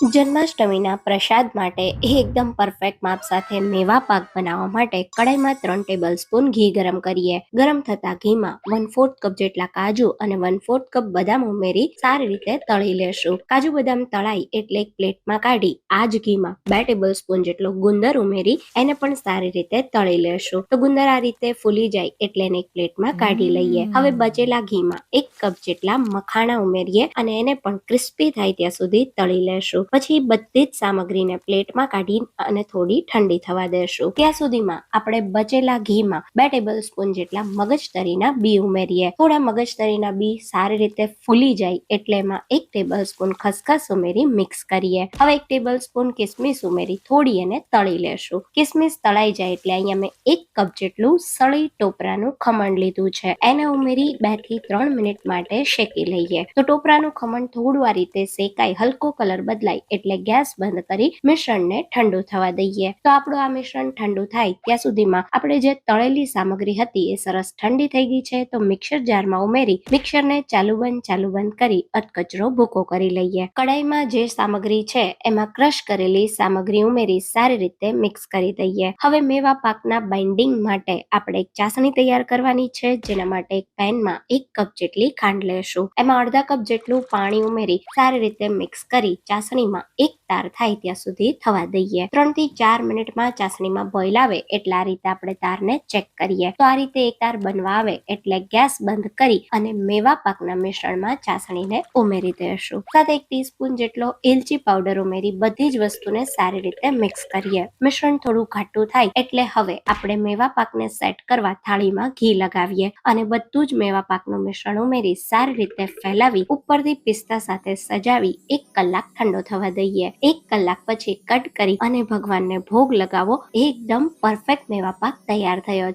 જન્માષ્ટમીના પ્રસાદ માટે એકદમ પરફેક્ટ માપ સાથે મેવા પાક બનાવવા માટે કડાઈમાં ત્રણ ટેબલ સ્પૂન ઘી ગરમ કરીએ. ગરમ થતા ઘીમાં વન ફોર્થ કપ જેટલા કાજુ અને વન ફોર્થ કપ બદામ ઉમેરી સારી રીતે તળી લેશું. કાજુ બદામ તળાઈ એટલે એક પ્લેટમાં કાઢી આ જ ઘીમાં બે ટેબલ સ્પૂન જેટલો ગુંદર ઉમેરી એને પણ સારી રીતે તળી લેશું. તો ગુંદર આ રીતે ફૂલી જાય એટલે એને એક પ્લેટમાં કાઢી લઈએ. હવે બચેલા ઘીમાં એક કપ જેટલા મખાણા ઉમેરીએ અને એને પણ ક્રિસ્પી થાય ત્યાં સુધી તળી લેશું. પછી બધી જ સામગ્રીને પ્લેટમાં કાઢી અને થોડી ઠંડી થવા દેશું. ત્યાં સુધીમાં આપણે બચેલા ઘીમાં બે ટેબલ સ્પૂન જેટલા મગજતરીના બી ઉમેરીએ. થોડા મગજતરીના બી સારી રીતે ફૂલી જાય એટલે એમાં એક ટેબલ સ્પૂન ખસખસ ઉમેરી મિક્સ કરીએ. હવે એક ટેબલ સ્પૂન કિસમિસ ઉમેરી થોડી એને તળી લેશું. કિસમિસ તળાઈ જાય એટલે અહીંયા મેં એક કપ જેટલું સળી ટોપરાનું ખમણ લીધું છે. એને ઉમેરી બેથી ત્રણ મિનિટ માટે શેકી લઈએ. તો ટોપરાનું ખમણ થોડું આ રીતે શેકાય, હલકો કલર બદલાય એટલે ગેસ બંધ કરી મિશ્રણને ઠંડુ થવા દઈએ. તો આપણું આ મિશ્રણ ઠંડુ થાય ત્યાં સુધીમાં આપણે જે તળેલી સામગ્રી હતી એ સરસ ઠંડી થઈ ગઈ છે, તો મિક્સર જારમાં ઉમેરી મિક્સરને ચાલુ બંધ ચાલુ બંધ કરી અધકચરો ભૂકો કરી લઈએ. કડાઈમાં જે સામગ્રી છે એમાં ક્રશ કરેલી સામગ્રી ઉમેરી સારી રીતે મિક્સ કરી દઈએ. હવે મેવા પાકના બાઇન્ડિંગ માટે આપણે એક ચાસણી તૈયાર કરવાની છે, જેના માટે એક પેનમાં એક કપ જેટલી ખાંડ લેશું. એમાં અડધા કપ જેટલું પાણી ઉમેરી સારી રીતે મિક્સ કરી ચાસણીમાં એક તાર થાય ત્યાં સુધી થવા દઈએ. ત્રણથી ચાર મિનિટમાં ચાસણીમાં બોઇલ આવે એટલે આ રીતે આપણે તારને ચેક કરીએ. તો આ રીતે એક તાર બનવા આવે એટલે ગેસ બંધ કરી અને મેવા પાકના મિશ્રણમાં ચાસણીને ઉમેરી દેશું સાથે એક ટીસ્પૂન જેટલો એલચી પાવડર ઉમેરી બધી જ વસ્તુને સારી રીતે મિક્સ કરીએ. મિશ્રણ થોડું ઘાટું થાય એટલે હવે આપણે મેવા પાકને સેટ કરવા થાળીમાં ઘી લગાવીએ અને બધું જ મેવા પાકનું મિશ્રણ ઉમેરી સારી રીતે ફેલાવી ઉપરથી પિસ્તા સાથે સજાવી એક કલાક ઠંડો થવા દઈએ. એક કલાક પછી કટ કરી અને ભગવાનને ભોગ લગાવો. એકદમ પરફેક્ટ મેવા પાક તૈયાર થયો